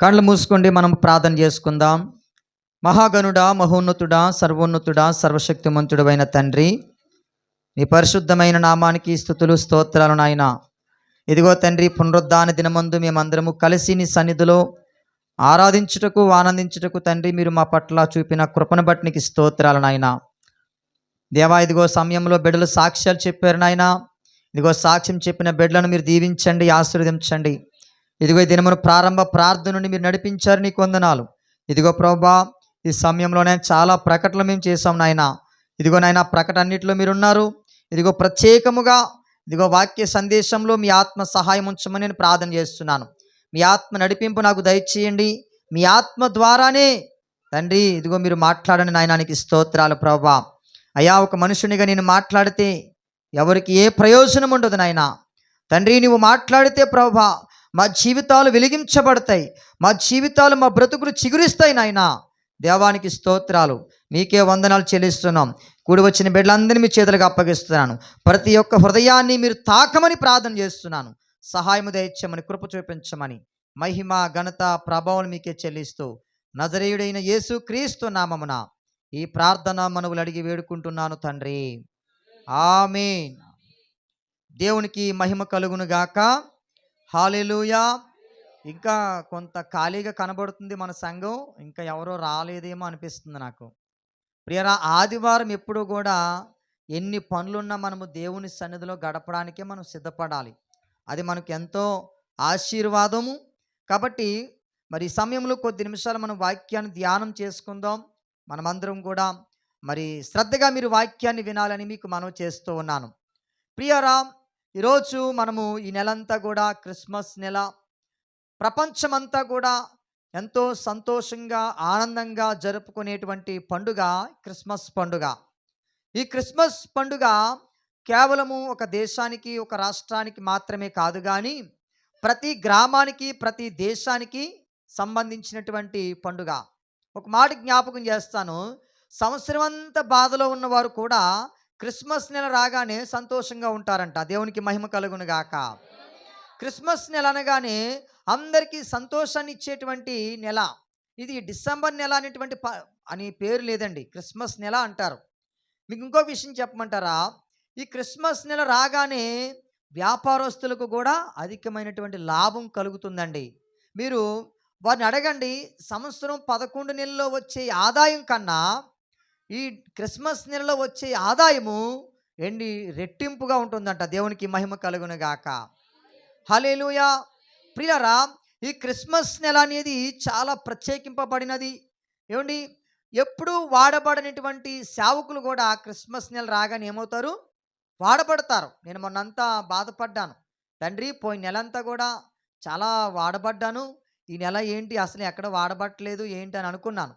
కళ్ళు మూసుకోండి మనం ప్రార్థన చేసుకుందాం. మహాగనుడా మహోన్నతుడా సర్వోన్నతుడా సర్వశక్తిమంతుడైన తండ్రి నీ పరిశుద్ధమైన నామానికి స్థుతులు స్తోత్రాలు నాయన. ఇదిగో తండ్రి పునరుద్ధాన దినమందు మేమందరము కలిసి నీ సన్నిధిలో ఆరాధించుటకు ఆనందించుటకు తండ్రి మీరు మా పట్ల చూపిన కృపను బట్టి నీకు స్తోత్రాలు నాయన. దేవా ఇదిగో సమయంలో బిడ్డలు సాక్ష్యాలు చెప్పారు నాయన. ఇదిగో సాక్ష్యం చెప్పిన బిడ్డలను మీరు దీవించండి ఆశీర్వదించండి. ఇదిగో ఈ దినమును ప్రారంభ ప్రార్థన నుండి మీరు నడిపించారు నీకు వందనాలు. ఇదిగో ప్రభా ఈ సమయంలోనే చాలా ప్రకటనలు మేము చేసాం నాయన. ఇదిగో నాయన ప్రకటన అన్నింటిలో మీరు ఉన్నారు ఇదిగో ప్రత్యేకముగా ఇదిగో వాక్య సందేశంలో మీ ఆత్మ సహాయం ఉంచమని నేను ప్రార్థన చేస్తున్నాను. మీ ఆత్మ నడిపింపు నాకు దయచేయండి. మీ ఆత్మ ద్వారానే తండ్రి ఇదిగో మీరు మాట్లాడండి నాయనానికి స్తోత్రాలు ప్రభా. అయా ఒక మనుషునిగా నేను మాట్లాడితే ఎవరికి ఏ ప్రయోజనం ఉండదు నాయన. తండ్రి నువ్వు మాట్లాడితే ప్రభా మా జీవితాలు వెలిగించబడతాయి. మా జీవితాలు మా బ్రతుకులు చిగురిస్తాయి నాయన. దేవానికి స్తోత్రాలు. మీకే వందనాలు చెల్లిస్తున్నాం. కూడి వచ్చిన బిడ్డలందరినీ మీ చేతులకు అప్పగిస్తున్నాను. ప్రతి ఒక్క హృదయాన్ని మీరు తాకమని ప్రార్థన చేస్తున్నాను. సహాయము దయచ్చమని కృప చూపించమని మహిమ ఘనత ప్రభావం మీకే చెల్లిస్తూ నజరేయుడైన యేసు క్రీస్తు నామమున ఈ ప్రార్థన మనవులు అడిగి వేడుకుంటున్నాను తండ్రి. ఆమె దేవునికి మహిమ కలుగును గాక. హాలెలూయా. ఇంకా కొంత ఖాళీగా కనబడుతుంది మన సంఘం. ఇంకా ఎవరో రాలేదేమో అనిపిస్తుంది నాకు. ప్రియరా ఆదివారం ఎప్పుడు కూడా ఎన్ని పనులున్నా మనము దేవుని సన్నిధిలో గడపడానికే మనం సిద్ధపడాలి. అది మనకు ఎంతో ఆశీర్వాదము. కాబట్టి మరి ఈ సమయంలో కొద్ది నిమిషాలు మనం వాక్యాన్ని ధ్యానం చేసుకుందాం. మనమందరం కూడా మరి శ్రద్ధగా మీరు వాక్యాన్ని వినాలని మీకు మనం చేస్తూ ఉన్నాను. ప్రియరా ఈరోజు మనము ఈ నెలంతా కూడా క్రిస్మస్ నెల. ప్రపంచమంతా కూడా ఎంతో సంతోషంగా ఆనందంగా జరుపుకునేటువంటి పండుగ క్రిస్మస్ పండుగ. ఈ క్రిస్మస్ పండుగ కేవలము ఒక దేశానికి ఒక రాష్ట్రానికి మాత్రమే కాదు కానీ ప్రతి గ్రామానికి ప్రతి దేశానికి సంబంధించినటువంటి పండుగ. ఒక మాట జ్ఞాపకం చేస్తాను. సంవత్సరం అంతా బాధలో ఉన్నవారు కూడా క్రిస్మస్ నెల రాగానే సంతోషంగా ఉంటారంట. దేవునికి మహిమ కలుగును గాక. క్రిస్మస్ నెల అనగానే అందరికీ సంతోషాన్ని ఇచ్చేటువంటి నెల. ఇది డిసెంబర్ నెల అనేటువంటి ప అని పేరు లేదండి. క్రిస్మస్ నెల అంటారు. మీకు ఇంకో విషయం చెప్పమంటారా? ఈ క్రిస్మస్ నెల రాగానే వ్యాపారస్తులకు కూడా అధికమైనటువంటి లాభం కలుగుతుందండి. మీరు వారిని అడగండి సంవత్సరం పదకొండు నెలల్లో వచ్చే ఆదాయం కన్నా ఈ క్రిస్మస్ నెలలో వచ్చే ఆదాయము ఎండి రెట్టింపుగా ఉంటుందంట. దేవునికి మహిమ కలుగునుగాక హలేలుయా ప్రియరా ఈ క్రిస్మస్ నెల అనేది చాలా ప్రత్యేకింపబడినది. ఏమండి? ఎప్పుడూ వాడబడినటువంటి సేవకులు కూడా క్రిస్మస్ నెల రాగానే ఏమవుతారు? వాడబడతారు. నేను మొన్నంతా బాధపడ్డాను. తండ్రి పోయిన నెలంతా కూడా చాలా వాడబడ్డాను. ఈ నెల ఏంటి? అసలు ఎక్కడ వాడబట్టలేదు ఏంటి అని అనుకున్నాను.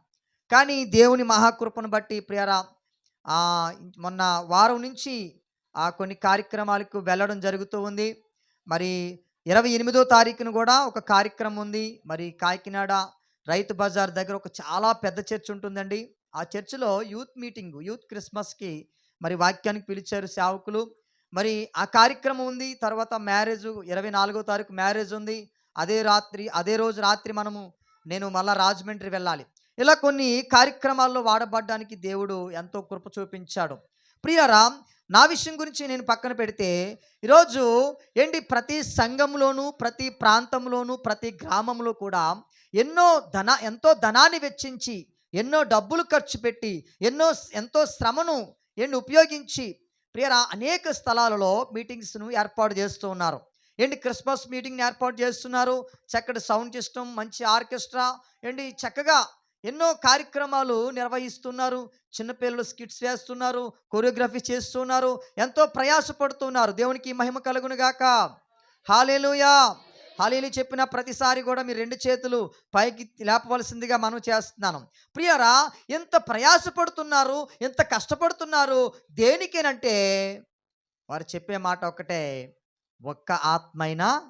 కానీ దేవుని మహాకృపను బట్టి ప్రియరా మొన్న వారం నుంచి ఆ, కొన్ని కార్యక్రమాలకు వెళ్ళడం జరుగుతూ ఉంది. మరి ఇరవై ఎనిమిదో తారీఖున కూడా ఒక కార్యక్రమం ఉంది. మరి కాకినాడ రైతు బజార్ దగ్గర ఒక చాలా పెద్ద చర్చ్ ఉంటుందండి. ఆ చర్చిలో యూత్ మీటింగ్ యూత్ క్రిస్మస్కి మరి వాక్యానికి పిలిచారు సేవకులు. మరి ఆ కార్యక్రమం ఉంది. తర్వాత మ్యారేజ్ ఇరవై నాలుగో తారీఖు మ్యారేజ్ ఉంది. అదే రాత్రి అదే రోజు రాత్రి మనము నేను మళ్ళా రాజమండ్రి వెళ్ళాలి. ఇలా కొన్ని కార్యక్రమాల్లో వాడబడ్డానికి దేవుడు ఎంతో కృప చూపించాడు. ప్రియరా నా విషయం గురించి నేను పక్కన పెడితే ఈరోజు ఏంటి ప్రతి సంఘంలోనూ ప్రతి ప్రాంతంలోనూ ప్రతి గ్రామంలో కూడా ఎన్నో ధన ఎంతో ధనాన్ని వెచ్చించి ఎన్నో డబ్బులు ఖర్చు పెట్టి ఎన్నో ఎంతో శ్రమను ఏంటి ఉపయోగించి ప్రియరా అనేక స్థలాలలో మీటింగ్స్ను ఏర్పాటు చేస్తూ ఉన్నారు. ఏంటి క్రిస్మస్ మీటింగ్ని ఏర్పాటు చేస్తున్నారు? చక్కటి సౌండ్ సిస్టమ్ మంచి ఆర్కెస్ట్రా ఏంటి చక్కగా ఎన్నో కార్యక్రమాలు నిర్వహిస్తున్నారు. చిన్నపిల్లలు స్కిట్స్ వేస్తున్నారు. కొరియోగ్రఫీ చేస్తున్నారు. ఎంతో ప్రయాసపడుతున్నారు. దేవునికి మహిమ కలుగును గాక. హాలేలుయా. హాలేలు చెప్పిన ప్రతిసారి కూడా మీరు రెండు చేతులు పైకి లేపవలసిందిగా మనం చేస్తున్నాను. ప్రియరా ఎంత ప్రయాసపడుతున్నారు ఎంత కష్టపడుతున్నారు దేనికేనంటే వారు చెప్పే మాట ఒకటే ఒక్క ఆత్మైనా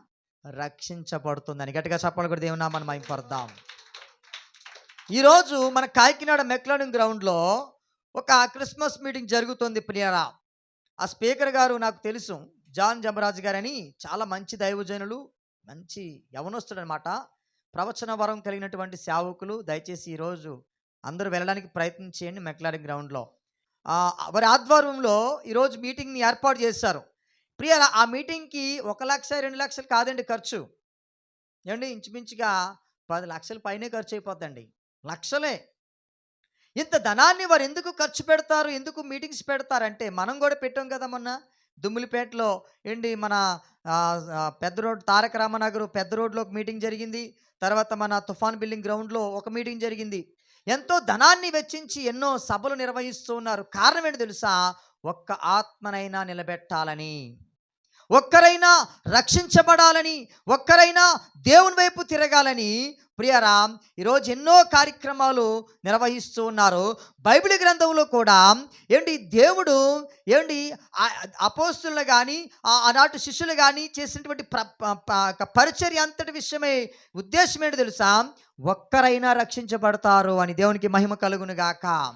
రక్షించబడుతుందని. గట్టిగా చెప్పాలి కూడా దేవునా మనం మైపడదాం ఈరోజు మన కాకినాడ మెక్లోనింగ్ గ్రౌండ్లో ఒక క్రిస్మస్ మీటింగ్ జరుగుతుంది ప్రియరా. ఆ స్పీకర్ గారు నాకు తెలుసు. జాన్ జమరాజు గారని చాలా మంచి దైవజనులు మంచి యవనొస్తుడు అనమాట ప్రవచన వరం కలిగినటువంటి సేవకులు దయచేసి ఈరోజు అందరూ వెళ్ళడానికి ప్రయత్నం చేయండి మెక్లారి గ్రౌండ్లో. వారి ఆధ్వర్యంలో ఈరోజు మీటింగ్ని ఏర్పాటు చేశారు. ప్రియ ఆ మీటింగ్కి ఒక లక్ష రెండు లక్షలు కాదండి ఖర్చు. ఏమండి? ఇంచుమించుగా పది లక్షల పైనే ఖర్చు అయిపోద్దండి. లక్షలే. ఇంత ధనాన్ని వారు ఎందుకు ఖర్చు పెడతారు? ఎందుకు మీటింగ్స్ పెడతారంటే మనం కూడా పెట్టాం కదా మొన్న. దుమ్ములిపేటలో ఏంటి మన పెద్ద రోడ్ తారక రామనగర్ పెద్ద రోడ్లో ఒక మీటింగ్ జరిగింది. తర్వాత మన తుఫాన్ బిల్డింగ్ గ్రౌండ్లో ఒక మీటింగ్ జరిగింది. ఎంతో ధనాన్ని వెచ్చించి ఎన్నో సభలు నిర్వహిస్తూ ఉన్నారు. కారణం ఏంటి తెలుసా? ఒక్క ఆత్మనైనా నిలబెట్టాలని. ఒక్కరైనా రక్షించబడాలని ఒక్కరైనా దేవుని వైపు తిరగాలని ప్రియరా ఈరోజు ఎన్నో కార్యక్రమాలు నిర్వహిస్తూ ఉన్నారు. బైబిల్ గ్రంథంలో కూడా ఏంటి దేవుడు ఏంటి అపోస్తులు కానీ ఆనాటి శిష్యులు కానీ చేసినటువంటి ప్ర ప- పరిచర్య అంతటి విషయమే ఉద్దేశం ఏంటి తెలుసా? ఒక్కరైనా రక్షించబడతారు అని దేవునికి మహిమ కలుగును గాక.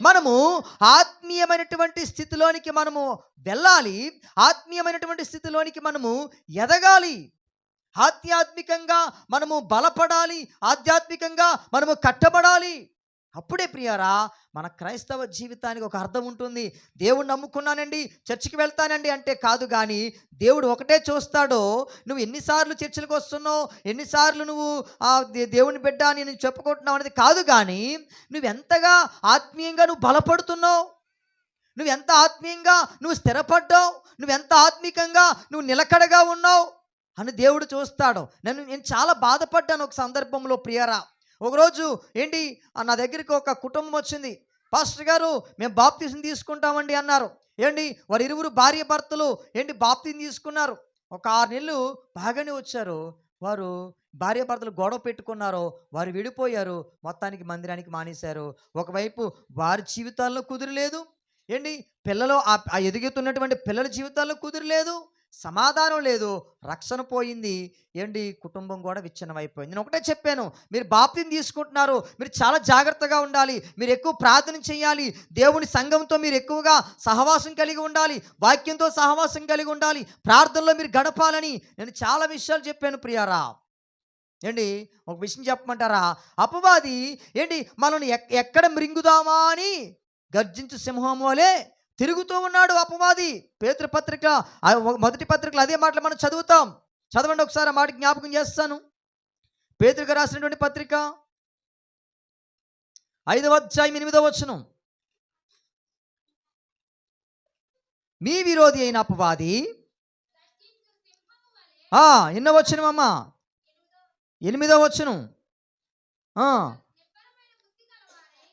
మనము ఆత్మీయమైనటువంటి స్థితిలోనికి మనము వెళ్ళాలి. ఆత్మీయమైనటువంటి స్థితిలోనికి మనము ఎదగాలి. ఆధ్యాత్మికంగా మనము బలపడాలి. ఆధ్యాత్మికంగా మనము కట్టబడాలి. అప్పుడే ప్రియారా మన క్రైస్తవ జీవితానికి ఒక అర్థం ఉంటుంది. దేవుడు నమ్ముకున్నానండి చర్చికి వెళ్తానండి అంటే కాదు కానీ దేవుడు ఒకటే చూస్తాడో నువ్వు ఎన్నిసార్లు చర్చిలకు వస్తున్నావు ఎన్నిసార్లు నువ్వు ఆ దే- దేవుని బిడ్డ అని నేను చెప్పుకుంటున్నావు అనేది కాదు కానీ నువ్వు ఎంతగా ఆత్మీయంగా నువ్వు బలపడుతున్నావు నువ్వు ఎంత ఆత్మీయంగా నువ్వు స్థిరపడ్డావు నువ్వు ఎంత ఆత్మీకంగా నువ్వు నిలకడగా ఉన్నావు అని దేవుడు చూస్తాడు. నేను నేను చాలా బాధపడ్డాను ఒక సందర్భంలో ప్రియరా. ఒకరోజు ఏంటి? నా దగ్గరికి ఒక కుటుంబం వచ్చింది. పాస్టర్ గారు మేము బాప్తీసం తీసుకుంటామండి అన్నారు. ఏంటి? వారి ఇరువురు భార్య భర్తలు ఏంటి బాప్తీసం తీసుకున్నారు. ఒక ఆరు నెలలు బాగానే వచ్చారు. వారు భార్య భర్తలు గొడవ పెట్టుకున్నారు. వారు విడిపోయారు. మొత్తానికి మందిరానికి మానేశారు. ఒకవైపు వారి జీవితాల్లో కుదిరలేదు. ఏంటి? పిల్లలు ఆ ఎదుగుతున్నటువంటి పిల్లల జీవితాల్లో కుదిరలేదు. సమాధానం లేదు రక్షణ పోయింది. ఏంటి? కుటుంబం కూడా విచ్ఛిన్నమైపోయింది. నేను ఒకటే చెప్పాను మీరు బాప్తిని తీసుకుంటున్నారు మీరు చాలా జాగ్రత్తగా ఉండాలి మీరు ఎక్కువ ప్రార్థన చేయాలి దేవుని సంఘంతో మీరు ఎక్కువగా సహవాసం కలిగి ఉండాలి వాక్యంతో సహవాసం కలిగి ఉండాలి ప్రార్థనలో మీరు గడపాలని నేను చాలా విషయాలు చెప్పాను ప్రియారా. ఏంటి? ఒక విషయం చెప్పమంటారా? అపవాది ఏంటి? మనల్ని ఎక్కడ మృంగుదామా అని గర్జించు సింహం వలే తిరుగుతూ ఉన్నాడు అపవాది పేతృ పత్రిక మొదటి పత్రికలు అదే మాటలు మనం చదువుతాం. చదవండి ఒకసారి ఆ మాట జ్ఞాపకం చేస్తాను. పేతృక రాసినటువంటి పత్రిక. ఐదవ అధ్యాయం ఎనిమిదవ వచనం. మీ విరోధి అయిన అపవాది ఆ, ఎన్నో వచనం అమ్మా. ఎనిమిదవ వచనం.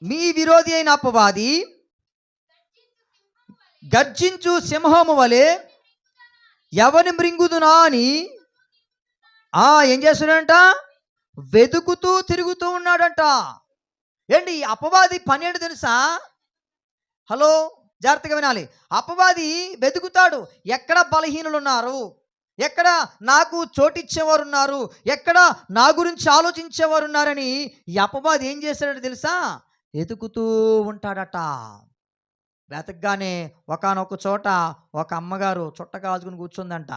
మీ విరోధి అయిన అపవాది గర్జించు సింహము వలె ఎవరిని మృంగుదునా అని ఆ ఏం చేస్తున్నాడంట? వెతుకుతూ తిరుగుతూ ఉన్నాడంట. ఏంటి అపవాది పని ఏంటి తెలుసా? హలో జాగ్రత్తగా వినాలి. అపవాది వెతుకుతాడు ఎక్కడ బలహీనులు ఉన్నారు ఎక్కడ నాకు చోటిచ్చేవారు ఉన్నారు ఎక్కడ నా గురించి ఆలోచించేవారు ఉన్నారని ఈ అపవాది ఏం చేస్తాడో తెలుసా? వెతుకుతూ ఉంటాడట. వెతకగానే ఒకానొక చోట ఒక అమ్మగారు చుట్ట కాల్చుకుని కూర్చుందంట.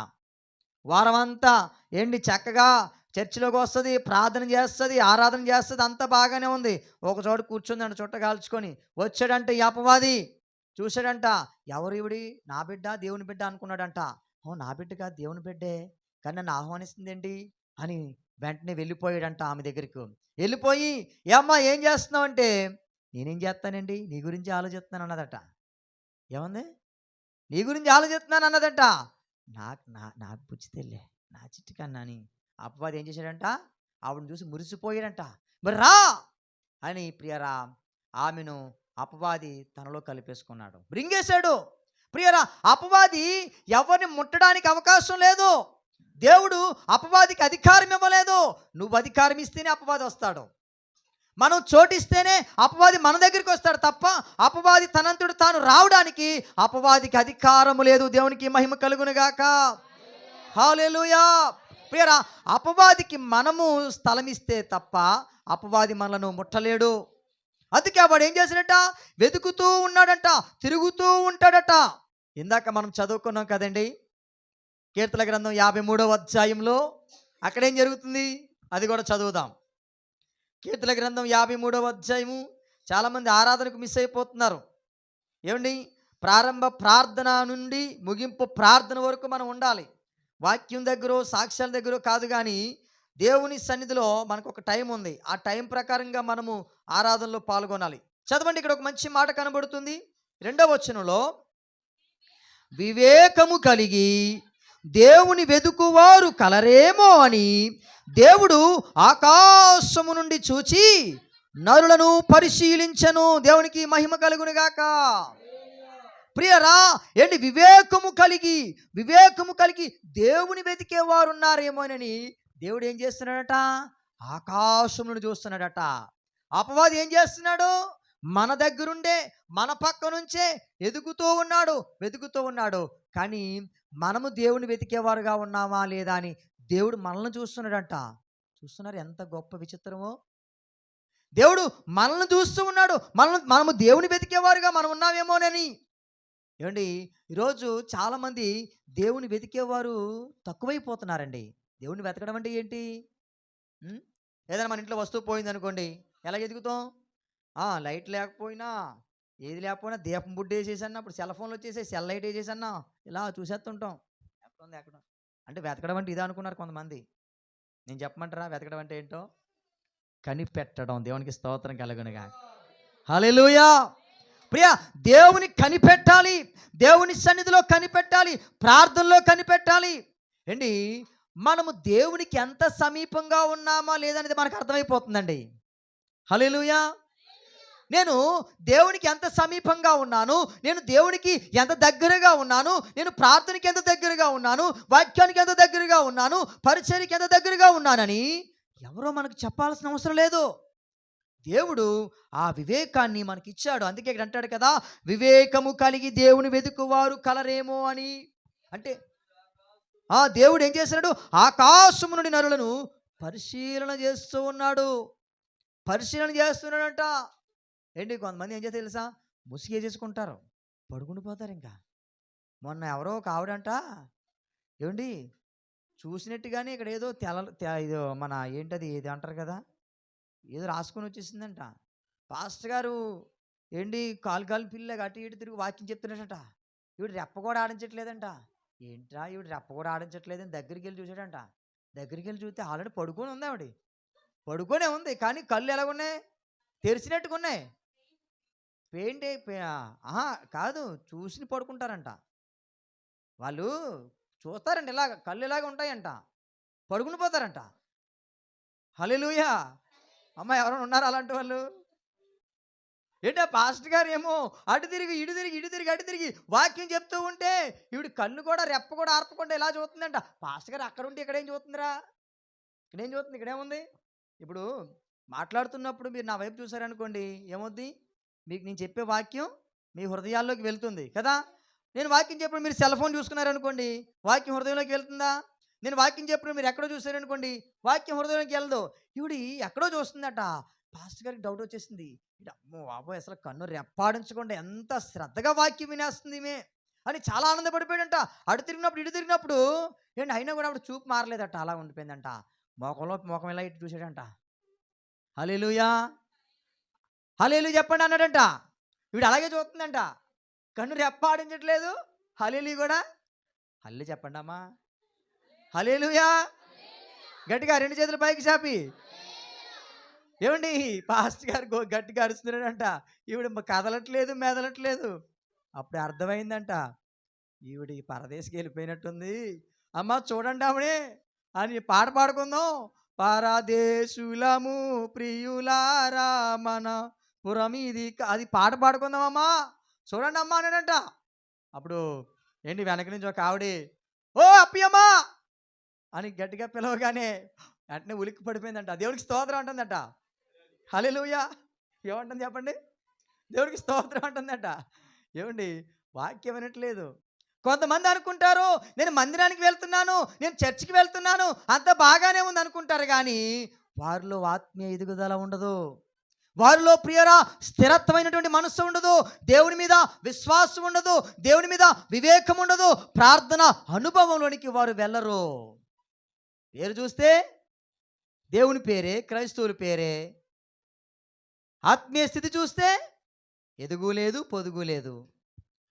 వారమంతా ఏంటి చక్కగా చర్చిలోకి వస్తుంది ప్రార్థన చేస్తుంది ఆరాధన చేస్తుంది అంతా బాగానే ఉంది. ఒక చోట కూర్చుందంట చుట్ట కాల్చుకొని. వచ్చాడంట ఈ అపవాది. చూశాడంట ఎవరు ఇవిడి నా బిడ్డ దేవుని బిడ్డ అనుకున్నాడంట. ఓ నా బిడ్డ కాదు దేవుని బిడ్డే? కానీ నన్ను ఆహ్వానిస్తుంది అని వెంటనే వెళ్ళిపోయాడంట ఆమె దగ్గరికి. వెళ్ళిపోయి ఏమ్మా ఏం చేస్తున్నావు? అంటే నేనేం చేస్తానండి? నీ గురించి ఆలోచిస్తున్నాను అన్నదట ఏముంది? నీ గురించి ఆలోచిస్తున్నాను అన్నదంట. నాకు నా నాకు పుచ్చితేలే నా చిట్టి కన్నాని అపవాది ఏం చేశాడంట? ఆవిడని చూసి మురిసిపోయాడంట. మరి రా! అని ప్రియరా ఆమెను అపవాది తనలో కలిపేసుకున్నాడు. రింగేశాడు. ప్రియరా అపవాది ఎవరిని ముట్టడానికి అవకాశం లేదు. దేవుడు అపవాదికి అధికారం ఇవ్వలేదు. నువ్వు అధికారం ఇస్తేనే అపవాది వస్తాడు. మనం చోటిస్తేనే అపవాది మన దగ్గరికి వస్తాడు తప్ప అపవాది తనంతుడు తాను రావడానికి అపవాదికి అధికారము లేదు దేవునికి మహిమ కలుగునుగాక. హాలేలుయా ప్రియరా అపవాదికి మనము స్థలం ఇస్తే తప్ప అపవాది మనలను ముట్టలేడు. అందుకే వాడు ఏం చేసినట్ట వెతుకుతూ ఉన్నాడంట తిరుగుతూ ఉంటాడట. ఇందాక మనం చదువుకున్నాం కదండి కీర్తన గ్రంథం యాభై మూడవ అధ్యాయంలో అక్కడేం జరుగుతుంది? అది కూడా చదువుదాం. కీర్తన గ్రంథం యాభై మూడవ అధ్యాయము. చాలామంది ఆరాధనకు మిస్ అయిపోతున్నారు. ఏమండి? ప్రారంభ ప్రార్థన నుండి ముగింపు ప్రార్థన వరకు మనం ఉండాలి. వాక్యం దగ్గర సాక్ష్యాల దగ్గర కాదు కానీ దేవుని సన్నిధిలో మనకు ఒక టైం ఉంది. ఆ టైం ప్రకారంగా మనము ఆరాధనలో పాల్గొనాలి. చదవండి ఇక్కడ ఒక మంచి మాట కనబడుతుంది. రెండవ వచనంలో వివేకము కలిగి దేవుని వెదుకువారు కలరేమో అని దేవుడు ఆకాశము నుండి చూచి నరులను పరిశీలించను. దేవునికి మహిమ కలుగునుగాక ప్రియరా ఏంటి వివేకము కలిగి వివేకము కలిగి దేవుని వెతికేవారు ఉన్నారేమోనని దేవుడు ఏం చేస్తున్నాడట? ఆకాశమును చూస్తున్నాడట. అపవాది ఏం చేస్తున్నాడు? మన దగ్గరుండే మన పక్క నుంచే ఎదుగుతూ ఉన్నాడు వెతుకుతూ ఉన్నాడు. కానీ మనము దేవుని వెతికేవారుగా ఉన్నామా లేదా అని దేవుడు మనల్ని చూస్తున్నాడంట. చూస్తున్నారు ఎంత గొప్ప విచిత్రమో. దేవుడు మనల్ని చూస్తూ ఉన్నాడు. మనల్ని మనము దేవుని వెతికేవారుగా మనం ఉన్నామేమోనని. ఏమండి? ఈరోజు చాలామంది దేవుని వెతికేవారు తక్కువైపోతున్నారండి. దేవుని వెతకడం అంటే ఏంటి? ఏదైనా మన ఇంట్లో వస్తువు పోయింది అనుకోండి ఎలా ఎదుగుతాం? లైట్ లేకపోయినా ఏది లేకపోయినా దీపం బుడ్డ వేసేసన్నా ఇప్పుడు సెల్ ఫోన్లు వచ్చేసి సెల్ లైట్ వేసేసన్నా. ఇలా చూసేస్తుంటాం. ఎక్కడ ఉంది ఎక్కడ అంటే వెతకడం అంటే ఇదే అనుకున్నారు కొంతమంది. నేను చెప్పమంటారా వెతకడం అంటే ఏంటో? కనిపెట్టడం. దేవునికి స్తోత్రం కలగనుగా. హల్లెలూయా! ప్రియ దేవుని కనిపెట్టాలి. దేవుని సన్నిధిలో కనిపెట్టాలి. ప్రార్థనలో కనిపెట్టాలి. ఏంటి? మనము దేవునికి ఎంత సమీపంగా ఉన్నామా లేదనేది మనకు అర్థమైపోతుందండి. హల్లెలూయా! నేను దేవునికి ఎంత సమీపంగా ఉన్నాను నేను దేవునికి ఎంత దగ్గరగా ఉన్నాను నేను ప్రార్థనకి ఎంత దగ్గరగా ఉన్నాను వాక్యానికి ఎంత దగ్గరగా ఉన్నాను పరిచయకి ఎంత దగ్గరగా ఉన్నానని ఎవరో మనకు చెప్పాల్సిన అవసరం లేదు. దేవుడు ఆ వివేకాన్ని మనకి ఇచ్చాడు అందుకే ఇక్కడ అంటాడు కదా వివేకము కలిగి దేవుని వెతుకువారు కలరేమో అని. అంటే ఆ దేవుడు ఏం చేశాడు? ఆకాశము నుండి నరులను పరిశీలన చేస్తూ ఉన్నాడు. పరిశీలన చేస్తున్నాడంట. ఏంటి కొంతమంది ఏం చేస్తే తెలుసా? ముసుగే చేసుకుంటారు పడుకుని పోతారు ఇంకా. మొన్న ఎవరో ఒక ఆవిడంట ఏమండి చూసినట్టుగానే ఇక్కడ ఏదో తెల తె- మన ఏంటది ఇది అంటారు కదా? ఏదో రాసుకొని వచ్చేసిందంట. పాస్టర్ గారు ఏంటి కాలు కాలు పిల్లగా అటు ఇటు తిరిగి వాకింగ్ చెప్తున్నాడట. ఈవిడ రెప్ప కూడా ఆడించట్లేదంట. ఏంట్రా ఈవిడ రెప్ప కూడా ఆడించట్లేదని దగ్గరికి వెళ్ళి చూసాడంట దగ్గరికి వెళ్ళి చూస్తే ఆల్రెడీ పడుకొని ఉంది ఆవిడ. పడుకొనే ఉంది కానీ కళ్ళు ఎలాగున్నాయి? తెరిచినట్టుకున్నాయి పెయింట్ అయిపోయా? ఆహా! కాదు చూసి పడుకుంటారంట. వాళ్ళు చూస్తారండి ఇలాగ కళ్ళు ఇలాగ ఉంటాయంట. పడుకుని పోతారంట. హలోయా అమ్మ ఎవరైనా ఉన్నారు అలాంటి వాళ్ళు? ఏంటో పాస్టర్ గారు ఏమో అటు తిరిగి ఇటు తిరిగి ఇటు తిరిగి అటు తిరిగి వాక్యం చెప్తూ ఉంటే ఈవిడ కన్ను కూడా రెప్ప కూడా ఆర్పకుండా ఇలా చూస్తుందంట. పాస్టర్ గారు అక్కడ ఉంటే ఇక్కడేం చూస్తుందిరా? ఇక్కడేం చూస్తుంది? ఇక్కడేముంది? ఇప్పుడు మాట్లాడుతున్నప్పుడు మీరు నా వైపు చూసారనుకోండి ఏమవుద్ది మీకు నేను చెప్పే వాక్యం మీ హృదయాల్లోకి వెళ్తుంది కదా? నేను వాక్యం చెప్పిన మీరు సెల్ ఫోన్ చూసుకున్నారనుకోండి వాక్యం హృదయంలోకి వెళ్తుందా? నేను వాక్యం చెప్పిన మీరు ఎక్కడో చూసారనుకోండి వాక్యం హృదయంలోకి వెళ్ళదు. ఇవిడి ఎక్కడో చూస్తుందట. పాస్టర్ గారికి డౌట్ వచ్చేసింది. అమ్మో బాబోయ్! అసలు కన్ను రెప్పాడించకుండా ఎంత శ్రద్ధగా వాక్యం వినేస్తుంది మే అని చాలా ఆనందపడిపోయాడంట అటు తిరిగినప్పుడు ఇటు తిరిగినప్పుడు ఏంటి అయినా కూడా అప్పుడు చూపు మారలేదట. అలా ఉండిపోయిందంట. మోకంలో మోకం ఇలా ఇటు చూసాడంట హలేలుయా హలేలు చెప్పండి అన్నాడంట. వీడు అలాగే చూస్తుందంట. కన్ను రెప్పాడించట్లేదు. హలీలు కూడా. హల్లు చెప్పండి అమ్మా. హలీలుయా గట్టిగా రెండు చేతులు పైకి చాపి. ఏమండి? పాస్ట్ గారు గట్టిగా అరుస్తున్నాడంట. ఈవిడ కదలట్లేదు మెదలట్లేదు. అప్పుడు అర్థమైందంట. ఈవిడ ఈ వెళ్ళిపోయినట్టుంది. అమ్మ చూడండి ఆవిడే. అని పాట పాడుకుందాం. పరదేశులము ప్రియులారా మన పురమి ఇది అది పాట పాడుకుందామమ్మా. చూడండి అమ్మా అన్నాడంట. అప్పుడు ఏంటి వెనక నుంచి ఒక ఆవిడే ఓ అప్పయమ్మా! అని గట్టిగా పిలవగానే వెంటనే ఉలిక్కి పడిపోయిందంట. దేవుడికి స్తోత్రం అంటుందట. హల్లెలూయా! ఏమంటుంది చెప్పండి? దేవుడికి స్తోత్రం అంటుందట. ఏమండి? వాక్యం వినట్లేదు. కొంతమంది అనుకుంటారు నేను మందిరానికి వెళ్తున్నాను నేను చర్చికి వెళ్తున్నాను అంత బాగానే ఉంది అనుకుంటారు కానీ వారిలో ఆత్మీయ ఎదుగుదల ఉండదు. వారిలో ప్రియరా స్థిరత్వమైనటువంటి మనస్సు ఉండదు దేవుని మీద విశ్వాసం ఉండదు దేవుని మీద వివేకం ఉండదు ప్రార్థన అనుభవంలోనికి వారు వెళ్ళరు. పేరు చూస్తే దేవుని పేరే క్రైస్తవుల పేరే. ఆత్మీయ స్థితి చూస్తే ఎదుగు లేదు పొదుగు లేదు.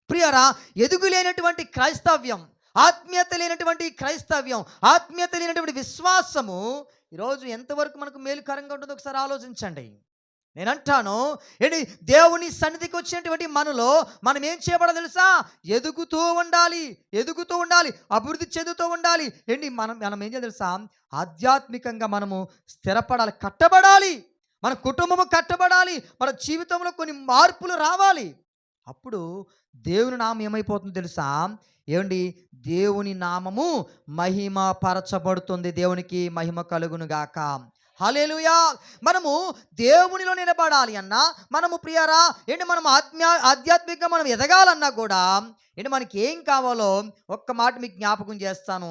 ప్రియరా ఎదుగు లేనటువంటి క్రైస్తవ్యం ఆత్మీయత లేనటువంటి క్రైస్తవ్యం ఆత్మీయత లేనటువంటి విశ్వాసము ఈరోజు ఎంతవరకు మనకు మేలుకరంగా ఉంటుందో ఒకసారి ఆలోచించండి. నేను అంటాను ఏంటి దేవుని సన్నిధికి వచ్చినటువంటి మనలో మనం ఏం చేయబడాలి తెలుసా? ఎదుగుతూ ఉండాలి ఎదుగుతూ ఉండాలి అభివృద్ధి చెందుతూ ఉండాలి. ఏంటి మనం మనం ఏం చేయాలి తెలుసా? ఆధ్యాత్మికంగా మనము స్థిరపడాలి కట్టబడాలి. మన కుటుంబము కట్టబడాలి మన జీవితంలో కొన్ని మార్పులు రావాలి. అప్పుడు దేవుని నామం ఏమైపోతుంది తెలుసా? ఏమండి దేవుని నామము మహిమ పరచబడుతుంది దేవునికి మహిమ కలుగును గాక హలేలుయా మనము దేవునిలో నిలబడాలి అన్నా మనము ప్రియరా ఏంటి మనం ఆత్మీయ ఆధ్యాత్మికంగా మనం ఎదగాలన్నా కూడా ఏంటి మనకి ఏం కావాలో ఒక్క మాట మీకు జ్ఞాపకం చేస్తాను.